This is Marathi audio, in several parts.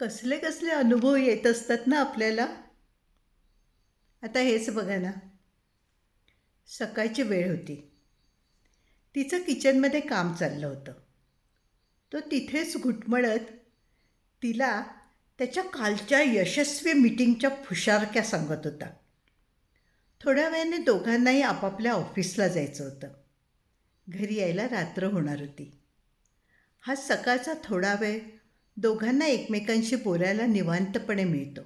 कसले कसले अनुभव येत असतात ना आपल्याला? आता हेच बघा ना. सकाळची वेळ होती. तिचं किचनमध्ये काम चाललं होतं. तो तिथेच घुटमळत तिला त्याच्या कालच्या यशस्वी मीटिंगच्या फुशारक्या सांगत होता. थोड्या वेळाने दोघांनाही आपापल्या ऑफिसला जायचं होतं. घरी यायला रात्र होणार होती. हा सकाळचा थोडा वेळ दोघांना एकमेकांशी बोलायला निवांतपणे मिळतो.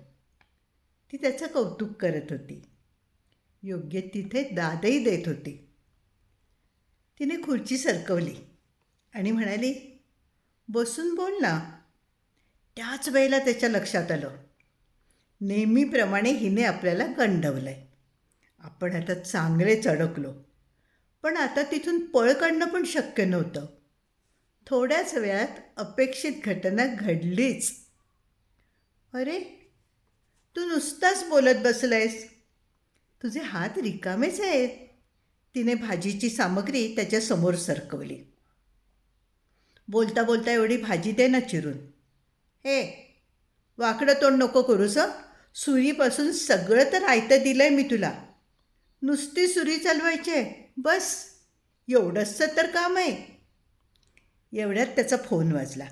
ती त्याचं कौतुक करत होती. योग्य तिथे दादही देत होती. तिने खुर्ची सरकवली आणि म्हणाली बसून बोल ना. त्याच वेळेला त्याच्या लक्षात आलं. नेहमीप्रमाणे हिने आपल्याला गंडवलं आहे आपण आता चांगलेच अडकलो. पण आता तिथून पळ काढणं पण शक्य नव्हतं. थोड्याच वेळात अपेक्षित घटना घडलीच. अरे तू नुसताच बोलत बसलायस. तुझे हात रिकामेच आहेत. तिने भाजीची सामग्री त्याच्यासमोर सरकवली. बोलता बोलता एवढी भाजी दे ना चिरून. हे वाकडं तोंड नको करूस सुरीपासून सगळं तर आयतं दिलं आहे मी तुला. नुसती सुरी चालवायची आहे. बस एवढंच तर काम आहे. एवढ्यात त्याचा फोन वाजला.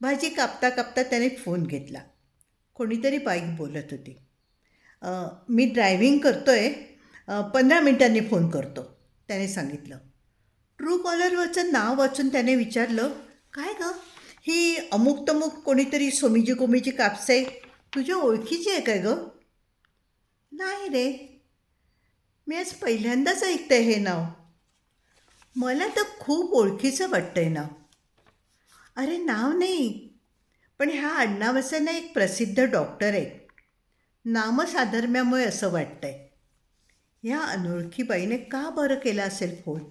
भाजी कापता कापता त्याने फोन घेतला. कोणीतरी बाईक बोलत होती. मी ड्रायव्हिंग करतो आहे पंधरा मिनिटांनी फोन करतो. त्याने सांगितलं. ट्रू कॉलरवरचं नाव वाचून त्याने विचारलं काय गं? ही अमुक तमुक कोणीतरी सोमीजी कोमीजी कापसे तुझ्या ओळखीची आहे काय गं? नाही रे. मी आज पहिल्यांदाच ऐकतं हे नाव. मला तर खूप ओळखीचं वाटतंय नाव. अरे नाव नाही. पण ह्या आडनावाचं एक प्रसिद्ध डॉक्टर आहे नामसाधर्म्यामुळे असं वाटतंय. ह्या अनोळखी बाईने का बरं केला असेल फोन?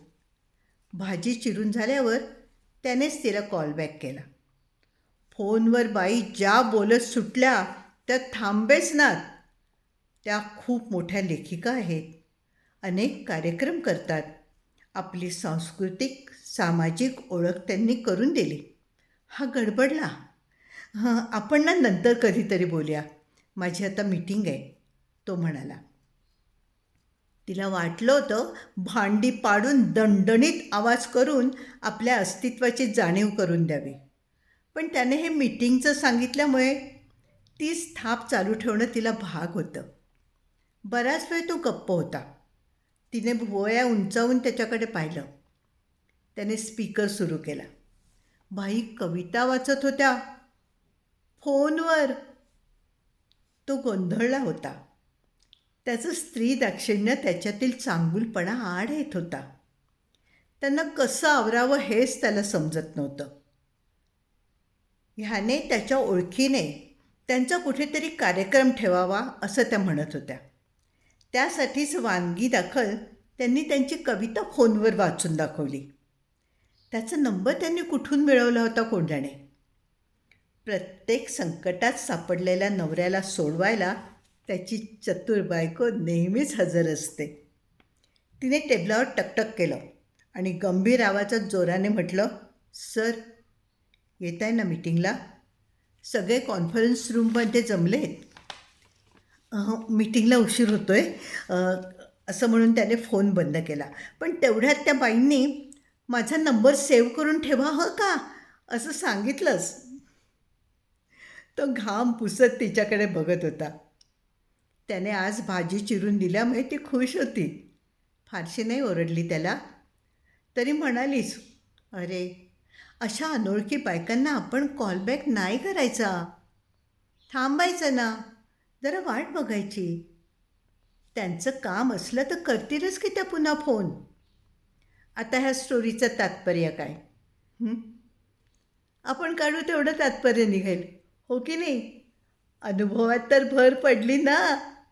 भाजी चिरून झाल्यावर त्यानेच तिला कॉलबॅक केला. फोनवर बाई ज्या बोलत सुटल्या त्या थांबेच नात. त्या खूप मोठ्या लेखिका आहेत. अनेक कार्यक्रम करतात. आपली सांस्कृतिक सामाजिक ओळख त्यांनी करून दिली. हा गडबडला. हां आपण ना नंतर कधीतरी बोलूया. माझी आता मीटिंग आहे तो म्हणाला. तिला वाटलं होतं भांडी पाडून दणदणीत आवाज करून आपल्या अस्तित्वाची जाणीव करून द्यावी. पण त्याने हे मीटिंगचं सांगितल्यामुळे ती स्थाप चालू ठेवणं तिला भाग होतं. बराच वेळ तो गप्प होता. तिने भुवया उंचावून त्याच्याकडे पाहिलं. त्याने स्पीकर सुरू केला. बाई कविता वाचत होत्या. फोनवर. तो गोंधळला होता. त्याचं स्त्री दाक्षिण्य त्याच्यातील चांगुलपणा आड येत होता. त्यांना कसं आवरावं हेच त्याला समजत नव्हतं. ह्याने त्याच्या ओळखीने त्यांचा कुठेतरी कार्यक्रम ठेवावा असं त्या म्हणत होत्या. त्यासाठीच वानगी दाखल त्यांनी त्यांची कविता फोनवर वाचून दाखवली. त्याचा नंबर त्यांनी कुठून मिळवला होता कोंडाने प्रत्येक संकटात सापडलेल्या नवऱ्याला सोडवायला त्याची चतुर बायको नेहमीच हजर असते. तिने टेबलावर टकटक केलं आणि गंभीर आवाजात जोराने म्हटलं सर येत आहे ना मीटिंगला? सगळे कॉन्फरन्स रूममध्ये जमलेत. मीटिंगला उशीर होतो आहे असं म्हणून त्याने फोन बंद केला. पण तेवढ्यात त्या बाईंनी माझा नंबर सेव्ह करून ठेवा हं का? असं सांगितलंच तो घाम पुसत तिच्याकडे बघत होता. त्याने आज भाजी चिरून दिल्यामुळे ती खुश होती. फारशी नाही ओरडली त्याला. तरी म्हणालीच अरे अशा अनोळखी बायकांना आपण कॉलबॅक नाही करायचा. थांबायचं ना. जरा वाट बघायची. त्यांचं काम असलं तर करतीलच की त्या पुन्हा फोन आता ह्या स्टोरीचं तात्पर्य काय? आपण काढू तेवढं तात्पर्य निघेल. हो की नाही? अनुभवात तर भर पडली ना.